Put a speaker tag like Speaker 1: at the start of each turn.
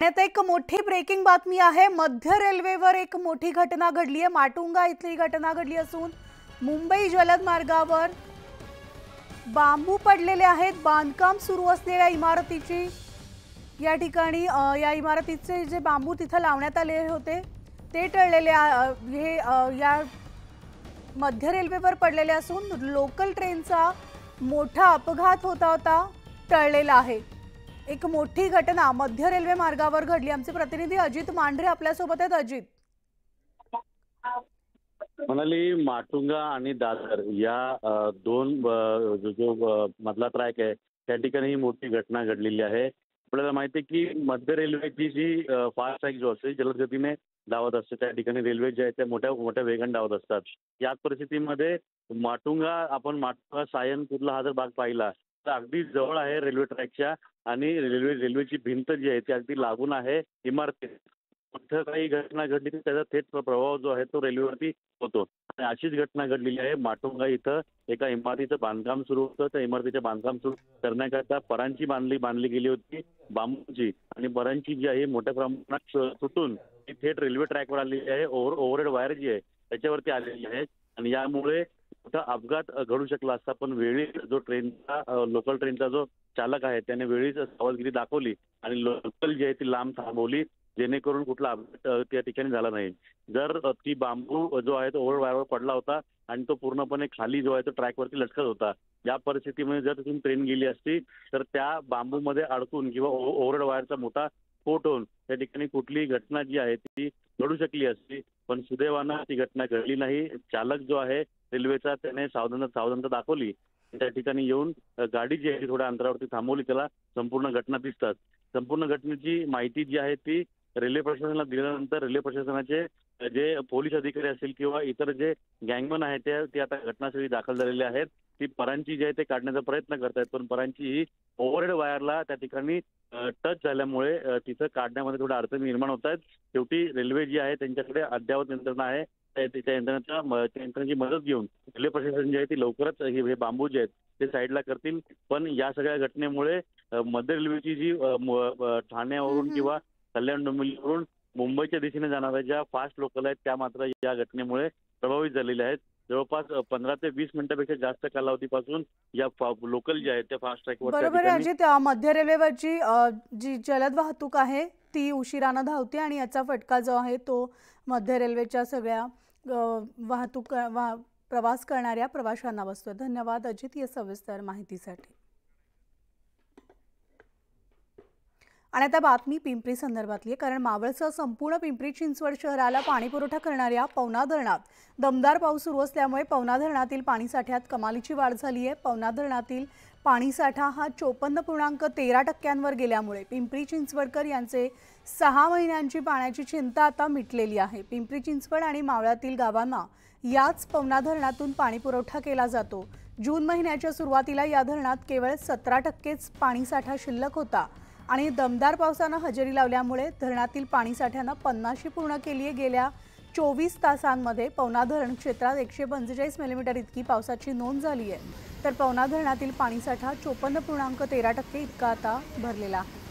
Speaker 1: आता एक मोठी ब्रेकिंग बातमी आहे. मध्य रेल्वेवर एक मोठी घटना घडली आहे. माटुंगा इथली घटना घडली असून मुंबई जलद मार्गावर बांबू पडलेले आहेत. बांधकाम सुरू असलेल्या इमारतीची या ठिकाणी या इमारतीचे जे बांबू तिथं लावण्यात आले होते ते टळलेले हे या मध्य रेल्वेवर पडलेले असून लोकल ट्रेनचा मोठा अपघात होता होता टळलेला आहे. एक मोठी घटना मध्य रेल्वे मार्गावर घडली. आमचे प्रतिनिधी अजित मांढरे आपल्यासोबत आहेत. अजित.
Speaker 2: म्हणाली माटुंगा आणि दादर या दोन जो मधला ट्रॅक आहे त्या ठिकाणी ही मोठी घटना घडलेली आहे. आपल्याला माहिती आहे की मध्य रेल्वेची जी फास्ट ट्रॅक जो असते जलद गतीने धावत असते त्या ठिकाणी रेल्वे ज्या आहेत त्या मोठ्या मोठ्या वेगाने धावत असतात. याच परिस्थितीमध्ये माटुंगा आपण माटुंगा सायनपूरला हा जर भाग पाहिला अगदी जवळ आहे रेल्वे ट्रॅकच्या आणि रेल्वे रेल्वेची भिंत जी आहे ती अगदी लागून आहे इमारतीत कुठं काही घटना घडली तर त्याचा थेट प्रभाव जो आहे तो रेल्वेवरती होतो. आणि अशीच घटना घडलेली आहे माटुंगा इथं एका इमारतीचं बांधकाम सुरू होतं. त्या इमारतीचं बांधकाम सुरू करण्याकरता परांची बांधली बांधली गेली होती बांबूची. आणि परांची जी आहे मोठ्या प्रमाणात तुटून ती थेट रेल्वे ट्रॅकवर आलेली आहे. ओव्हर ओव्हरहेड वायर जी आहे त्याच्यावरती आलेली आहे. आणि यामुळे मोठा अपघात घडू शकला असता पण वेळीच जो ट्रेनचा लोकल ट्रेनचा जो चालक आहे त्याने वेळीच सावधगिरी दाखवली आणि लोकल जी आहे ती लांब थांबवली जेणेकरून कुठला अपघात त्या ठिकाणी झाला नाही. जर ती बांबू जो आहे तो ओव्हर वायरवर पडला होता आणि तो पूर्णपणे खाली जो आहे तो ट्रॅकवरती लटकत होता या परिस्थितीमध्ये जर तिथून ट्रेन गेली असती तर त्या बांबूमध्ये अडकून किंवा ओव्हर वायरचा मोठा स्फोट होऊन त्या ठिकाणी कुठलीही घटना जी आहे ती घडू शकली असती. पण सुदैवानं ती घटना घडली नाही. चालक जो आहे रेल्वेचा त्याने सावधानता सावधानता दाखवली. त्या ठिकाणी येऊन गाडी जी आहे ती थोड्या अंतरावरती थांबवली. त्याला संपूर्ण घटना दिसतात. संपूर्ण घटनेची माहिती जी आहे ती रेल्वे प्रशासनाला दिल्यानंतर रेल्वे प्रशासनाचे जे पोलीस अधिकारी असतील किंवा इतर जे गँगमन आहेत ते ते आता घटनास्थळी दाखल झालेले आहेत. ती परांची जी आहे ते काढण्याचा प्रयत्न करतायत पण परांची ही ओव्हरहेड वायरला त्या ठिकाणी टच झाल्यामुळे तिथं काढण्यामध्ये थोड्या अडचणी निर्माण होत आहेत शेवटी रेल्वे जी आहे त्यांच्याकडे अद्ययावत यंत्रणा आहे. त्या यंत्रणेच्या यंत्रणेची मदत घेऊन रेल्वे प्रशासन जे आहे ती लवकरच हे बांबू जे आहेत ते साईडला करतील. पण या सगळ्या घटनेमुळे मध्य रेल्वेची जी ठाण्यावरून. किंवा कल्याण डोंबिवलीवरून मुंबईच्या दिशेने जाणाऱ्या ज्या फास्ट लोकल आहेत त्या मात्र या घटनेमुळे प्रभावित झालेल्या आहेत. जवळपास पंधरा ते वीस मिनिटापेक्षा जास्त कालावधीपासून या लोकल ज्या आहेत त्या फास्ट ट्रॅकवर
Speaker 1: बरोबर अजित. मध्य रेल्वेवरची जी जलद वाहतूक आहे ती उशिरानं धावते आणि याचा फटका जो आहे तो मध्य रेल्वेच्या सगळ्या वाहतूक वा प्रवास करणाऱ्या प्रवाशांना बसतोय धन्यवाद अजित या सविस्तर माहितीसाठी. आणि आता बातमी पिंपरी संदर्भातली आहे कारण मावळसह संपूर्ण पिंपरी चिंचवड शहराला पाणीपुरवठा करणाऱ्या पवना धरणात दमदार पाऊस सुरू असल्यामुळे पवना धरणातील पाणीसाठ्यात कमालीची वाढ झाली आहे. पवना धरणातील पाणीसाठा हा चोपन्न पूर्णांक तेरा टक्क्यांवर गेल्यामुळे पिंपरी चिंचवडकर यांचे सहा महिन्यांची पाण्याची चिंता आता मिटलेली आहे. पिंपरी चिंचवड आणि मावळातील गावांना याच पवना धरणातून पाणीपुरवठा केला जातो. जून महिन्याच्या सुरुवातीला या धरणात केवळ सतरा टक्केच पाणीसाठा शिल्लक होता. आणि दमदार पावसानं हजेरी लावल्यामुळे धरणातील पाणीसाठ्यानं पन्नाशी पूर्ण केली आहे गेल्या चोवीस तासांमध्ये पवना धरण क्षेत्रात एकशे पंचेचाळीस मिलीमीटर इतकी पावसाची नोंद झाली आहे तर पवना धरणातील पाणीसाठा चोपन्न पूर्णांक तेरा टक्के इतका आता भरलेला आहे.